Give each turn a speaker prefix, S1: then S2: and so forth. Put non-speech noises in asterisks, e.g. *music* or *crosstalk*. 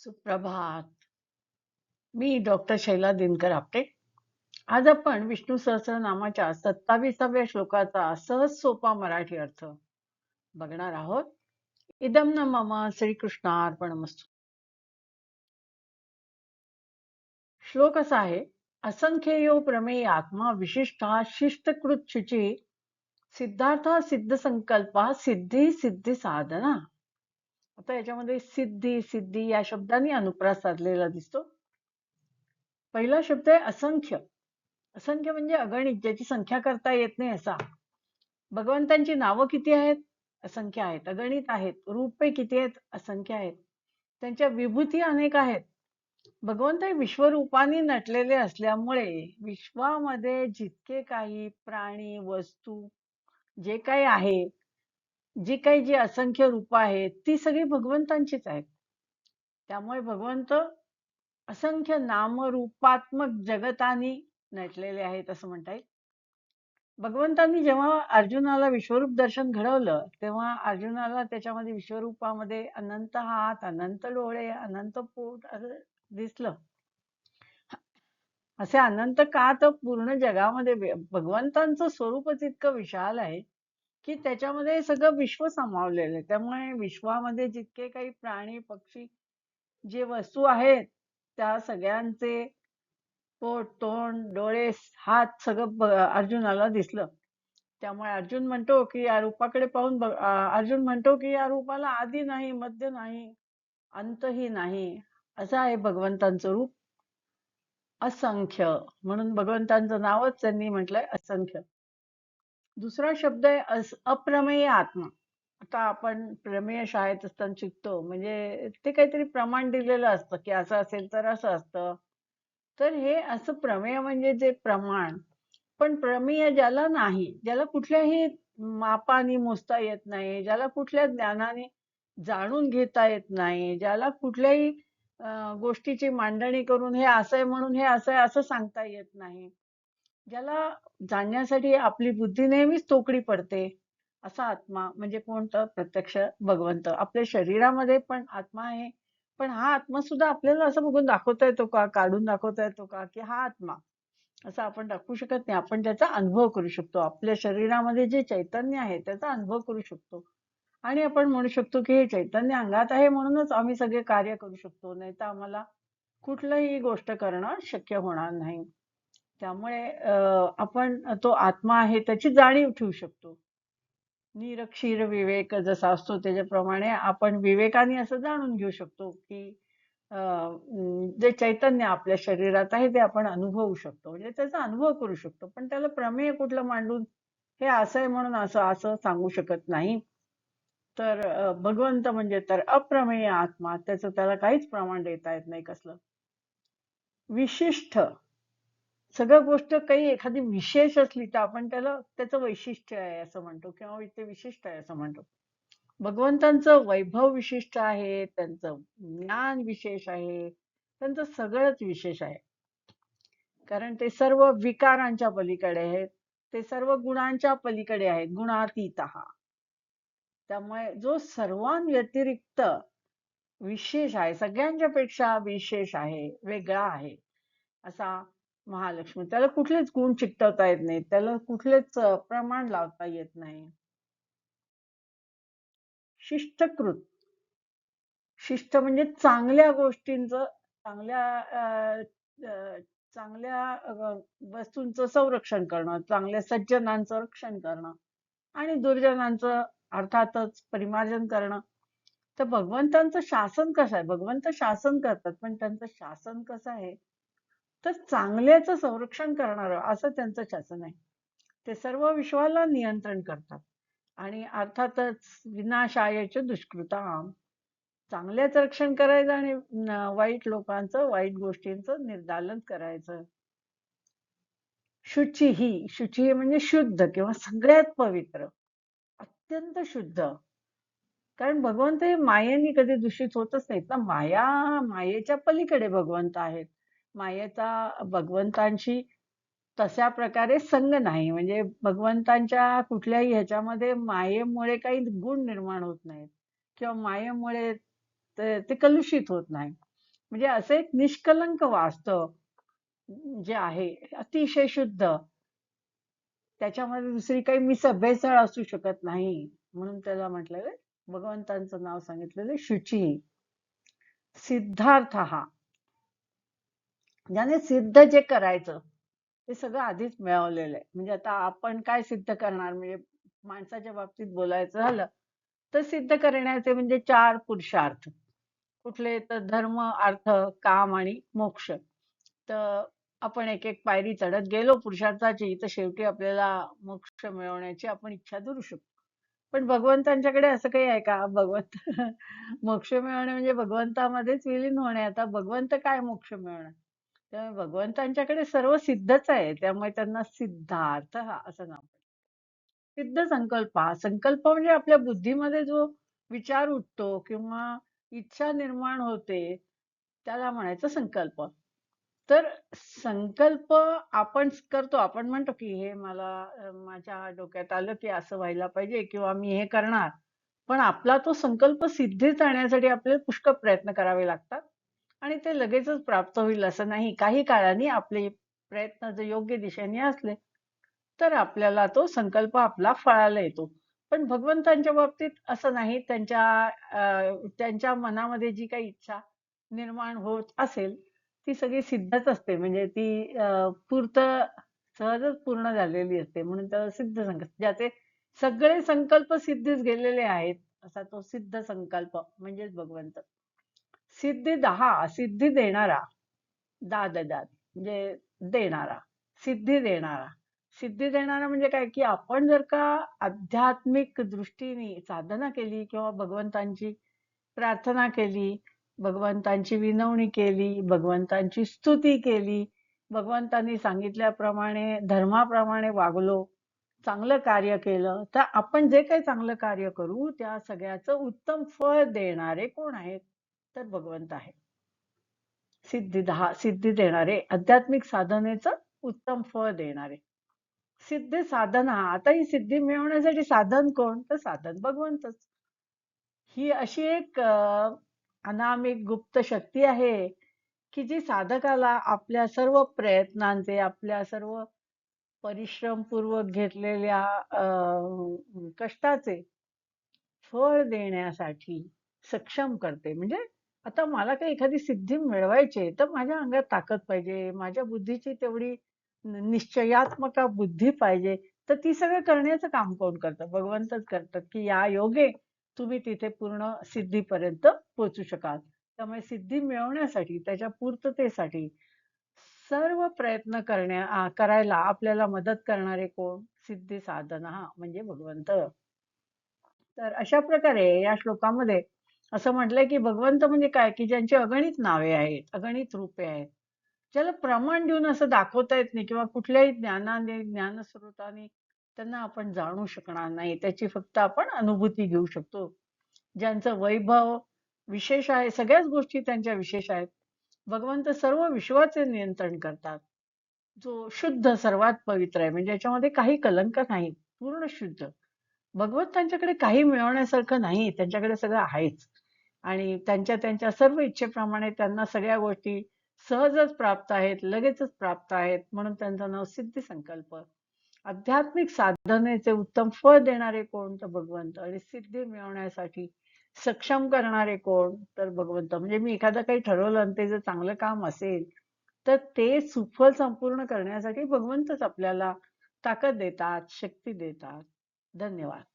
S1: सुप्रभात. मी डॉक्टर शैला दिनकर आपटे. आज आपण विष्णू सहस्रनामाच्या सत्तावीसाव्या श्लोकाचा सहज सोपा मराठी अर्थ बघणार आहोत. इदम न मम श्रीकृष्णार्पणमस्तु. श्लोक असा आहे असंख्येयो प्रमेय आत्मा विशिष्टा शिष्टकृत शुची सिद्धार्थ सिद्ध संकल्पा सिद्धी सिद्धी साधना. आता याच्यामध्ये सिद्धी सिद्धी या शब्दांनी अनुप्रास साधलेला दिसतो. पहिला शब्द आहे असंख्य. असंख्य म्हणजे अगणित ज्याची संख्या करता येत नाही असा. भगवंतांची नावं किती आहेत? असंख्य आहेत. अगणित आहेत. रूपे किती आहेत? असंख्य आहेत. त्यांच्या विभूती अनेक आहेत. भगवंत हे विश्वरूपाने नटलेले असल्यामुळे विश्वामध्ये जितके काही प्राणी वस्तू जे काही आहे जी काही जी असंख्य रूप आहेत ती सगळी भगवंतांचीच आहेत. त्यामुळे भगवंत असंख्य नामरूपात्मक जगतानी नटलेले आहेत असं म्हणता येईल. भगवंतांनी जेव्हा अर्जुनाला विश्वरूप दर्शन घडवलं तेव्हा अर्जुनाला त्याच्यामध्ये विश्वरूपामध्ये अनंत हात अनंत डोळे अनंत पोट असं दिसलं. असे अनंत का तर पूर्ण जगामध्ये भगवंतांचं स्वरूपच इतकं विशाल आहे की त्याच्यामध्ये सगळं विश्व सामावलेलं आहे. त्यामुळे विश्वामध्ये जितके काही प्राणी पक्षी जे वस्तू आहेत त्या सगळ्यांचे पोट तोंड डोळे हात सगळं अर्जुनाला दिसलं. त्यामुळे अर्जुन म्हणतो की या रूपाकडे पाहून अर्जुन म्हणतो की या रूपाला आधी नाही मध्य नाही अंतही नाही. असं आहे भगवंतांचं रूप. असंख्य. म्हणून भगवंतांचं नावच त्यांनी म्हटलंय असंख्य. दुसरा शब्द आहे अप्रमेय आत्मा. आता आपण प्रमेय शाळेत असताना शिकतो म्हणजे ते काहीतरी प्रमाण दिलेलं असतं की असं असेल तर असं असतं. तर हे असं प्रमेय म्हणजे जे प्रमाण पण प्रमेय ज्याला नाही ज्याला कुठल्याही मापाने मोजता येत नाही ज्याला कुठल्या ज्ञानाने जाणून घेता येत नाही ज्याला कुठल्याही गोष्टीची मांडणी करून हे असं आहे म्हणून हे असं आहे असं सांगता येत नाही. ज्याला जाणण्यासाठी आपली बुद्धी नेहमीच तोकडी पडते असा आत्मा म्हणजे कोणतं? प्रत्यक्ष भगवंत. आपल्या शरीरामध्ये पण आत्मा आहे पण हा आत्मा सुद्धा आपल्याला असं बघून दाखवता येतो का? काढून दाखवता येतो का? की हा आत्मा. असं आपण दाखवू शकत नाही. आपण त्याचा अनुभव करू शकतो. आपल्या शरीरामध्ये जे चैतन्य आहे त्याचा अनुभव करू शकतो. आणि आपण म्हणू शकतो की हे चैतन्य अंगात आहे म्हणूनच आम्ही सगळे कार्य करू शकतो. नाही तर आम्हाला कुठलंही गोष्ट करणं शक्य होणार नाही. त्यामुळे आपण तो आत्मा आहे त्याची जाणीव ठेवू शकतो. निरक्षीर विवेक जसा असतो त्याच्याप्रमाणे आपण विवेकाने असं जाणून घेऊ शकतो की जे चैतन्य आपल्या शरीरात आहे ते आपण अनुभवू शकतो. म्हणजे त्याचा अनुभव करू शकतो. पण त्याला प्रमेय कुठलं मांडून हे असं आहे म्हणून असं असं सांगू शकत नाही. तर भगवंत म्हणजे तर अप्रमेय आत्मा. त्याचं त्याला काहीच प्रमाण देता येत नाही कसलं. विशिष्ट सगळं गोष्ट काही एखादी विशेष असली तर आपण त्याला त्याचं वैशिष्ट्य आहे असं म्हणतो किंवा ते विशिष्ट आहे असं म्हणतो. भगवंतांचं वैभव विशिष्ट आहे त्यांचं ज्ञान विशेष आहे त्यांचं सगळंच विशेष आहे. कारण ते सर्व विकारांच्या पलीकडे आहेत ते सर्व गुणांच्या पलीकडे आहेत गुणातीत. त्यामुळे जो सर्वांव्यतिरिक्त विशेष आहे सगळ्यांच्या पेक्षा विशेष आहे वेगळा आहे असा महालक्ष्मी. त्याला कुठलेच गुण चिकटवता येत नाही त्याला कुठलेच प्रमाण लावता येत नाही. शिष्टकृत. शिष्ट म्हणजे चांगल्या गोष्टींचं चांगल्या चांगल्या वस्तूंचं संरक्षण करणं चांगल्या सज्जनांचं रक्षण करणं आणि दुर्जनांचं अर्थातच परिमार्जन करणं. तर भगवंतांचं शासन कसं आहे? भगवंत शासन करतात पण त्यांचं शासन कसं आहे? तर चांगल्याचं संरक्षण करणार असं त्यांचं शासन आहे. ते सर्व विश्वाला नियंत्रण करतात. आणि अर्थातच विनाशायाचे दुष्कृताम चांगल्याचं रक्षण करायचं आणि वाईट लोकांचं वाईट गोष्टींचं निर्दालन करायचं. शुची ही शुची म्हणजे शुद्ध किंवा सगळ्यात पवित्र. अत्यंत शुद्ध. कारण भगवंत हे मायेने कधी दूषित होतच नाहीत ना माया मायेच्या पलीकडे भगवंत आहेत. मायेचा भगवंतांशी तशा प्रकारे संग नाही. म्हणजे भगवंतांच्या कुठल्याही ह्याच्यामध्ये मायेमुळे काही गुण निर्माण होत नाहीत. किंवा मायेमुळे ते कलुषित होत नाही. म्हणजे असं एक निष्कलंक वास्तव जे आहे अतिशय शुद्ध. त्याच्यामध्ये दुसरी काही मी भेसळ असू शकत नाही. म्हणून त्याला म्हटलेलं भगवंतांचं नाव सांगितलेलं शुची. सिद्धार्थ. हा ज्याने सिद्ध जे करायचं ते सगळं आधीच मिळवलेलं आहे. म्हणजे आता आपण काय सिद्ध करणार? म्हणजे माणसाच्या बाबतीत बोलायचं झालं तर सिद्ध करण्याचे म्हणजे चार पुरुषार्थ. कुठले तर धर्म अर्थ काम आणि मोक्ष. तर आपण एक एक पायरी चढत गेलो पुरुषार्थाची तर शेवटी आपल्याला मोक्ष मिळवण्याची आपण इच्छा धरू शकतो. पण भगवंतांच्याकडे असं काही आहे का? भगवंत *laughs* मोक्ष मिळवणे म्हणजे भगवंतामध्येच विलीन होणे. आता भगवंत काय मोक्ष मिळवणार? त्यामुळे भगवंतांच्याकडे सर्व सिद्धच आहे त्यामुळे त्यांना सिद्धार्थ हा असं नाव सिद्ध संकल्प हा. संकल्प म्हणजे आपल्या बुद्धीमध्ये जो विचार उठतो किंवा इच्छा निर्माण होते त्याला म्हणायचं संकल्प. तर संकल्प आपण करतो. आपण म्हणतो की हे मला माझ्या डोक्यात आलं की असं व्हायला पाहिजे किंवा मी हे करणार. पण आपला तो संकल्प सिद्धीत आणण्यासाठी आपल्याला पुष्कळ प्रयत्न करावे लागतात. आणि ते लगेचच प्राप्त होईल असं नाही. काही काळाने आपले प्रयत्न जर योग्य दिशेने असले तर आपल्याला तो संकल्प आपला फळाला येतो. पण भगवंतांच्या बाबतीत असं नाही. त्यांच्या त्यांच्या मनामध्ये जी काही इच्छा निर्माण होत असेल ती सगळी सिद्धच असते. म्हणजे ती अं, पूर्त सहजच पूर्ण झालेली असते. म्हणून त्याला सिद्ध संकल्प ज्याचे सगळे संकल्प सिद्धीच गेलेले आहेत असा तो सिद्ध संकल्प म्हणजेच भगवंत. सिद्धी दहा सिद्धी देणारा दाद दाद म्हणजे देणारा सिद्धी देणारा. सिद्धी देणारा म्हणजे काय? की आपण जर का आध्यात्मिक दृष्टीने साधना केली किंवा भगवंतांची प्रार्थना केली भगवंतांची विनवणी केली भगवंतांची स्तुती केली भगवंतांनी सांगितल्याप्रमाणे धर्माप्रमाणे वागलो चांगलं कार्य केलं तर आपण जे काही चांगलं कार्य करू त्या सगळ्याचं उत्तम फळ देणारे कोण आहेत? तर भगवंत आहे. सिद्धी दहा सिद्धी देणारे आध्यात्मिक साधनेचं उत्तम फळ देणारे. सिद्धी हा आता ही सिद्धी मिळवण्यासाठी साधन कोण? तर साधन भगवंतच. ही अशी एक अनामिक गुप्त शक्ती आहे की जी साधकाला आपल्या सर्व प्रयत्नांचे आपल्या सर्व परिश्रमपूर्वक घेतलेल्या अं, कष्टाचे फळ देण्यासाठी सक्षम करते. म्हणजे आता मला काही एखादी सिद्धी मिळवायची आहे, तर माझ्या अंगात ताकद पाहिजे माझ्या बुद्धीची तेवढी न- निश्चयात्मक बुद्धी पाहिजे तर ती सगळं करण्याचं काम कोण करतं? भगवंतच करतात की या योगे तुम्ही तिथे पूर्ण सिद्धीपर्यंत पोहोचू शकाल. त्यामुळे सिद्धी मिळवण्यासाठी त्याच्या पूर्ततेसाठी सर्व प्रयत्न करण्या आ, करायला आपल्याला मदत करणारे कोण? सिद्धी साधना हा म्हणजे भगवंत. तर अशा प्रकारे या श्लोकामध्ये असं म्हटलंय की भगवंत म्हणजे काय? की ज्यांची अगणित नावे आहेत अगणित रूपे आहेत. ज्याला प्रमाण देऊन असं दाखवता येत नाही किंवा कुठल्याही ज्ञानाने ज्ञानस्रोताने त्यांना आपण जाणू शकणार नाही. त्याची फक्त आपण अनुभूती घेऊ शकतो. ज्यांचं वैभव विशेष आहे सगळ्याच गोष्टी त्यांच्या विशेष आहेत. भगवंत सर्व विश्वाचे नियंत्रण करतात. जो शुद्ध सर्वात पवित्र आहे म्हणजे याच्यामध्ये काही कलंक नाही पूर्ण शुद्ध. भगवंतांच्याकडे काही मिळवण्यासारखं नाही त्यांच्याकडे सगळं आहेच. आणि त्यांच्या त्यांच्या सर्व इच्छेप्रमाणे त्यांना सगळ्या गोष्टी सहजच प्राप्त आहेत लगेचच प्राप्त आहेत म्हणून त्यांचं नाव सिद्धी संकल्प. आध्यात्मिक साधनेचे उत्तम फळ देणारे कोण? तर भगवंत. आणि सिद्धी मिळवण्यासाठी सक्षम करणारे कोण? तर भगवंत. म्हणजे मी एखादं काही ठरवलं आणि ते जर चांगलं काम असेल तर ते सुफल संपूर्ण करण्यासाठी भगवंतच आपल्याला ताकद देतात शक्ती देतात. धन्यवाद.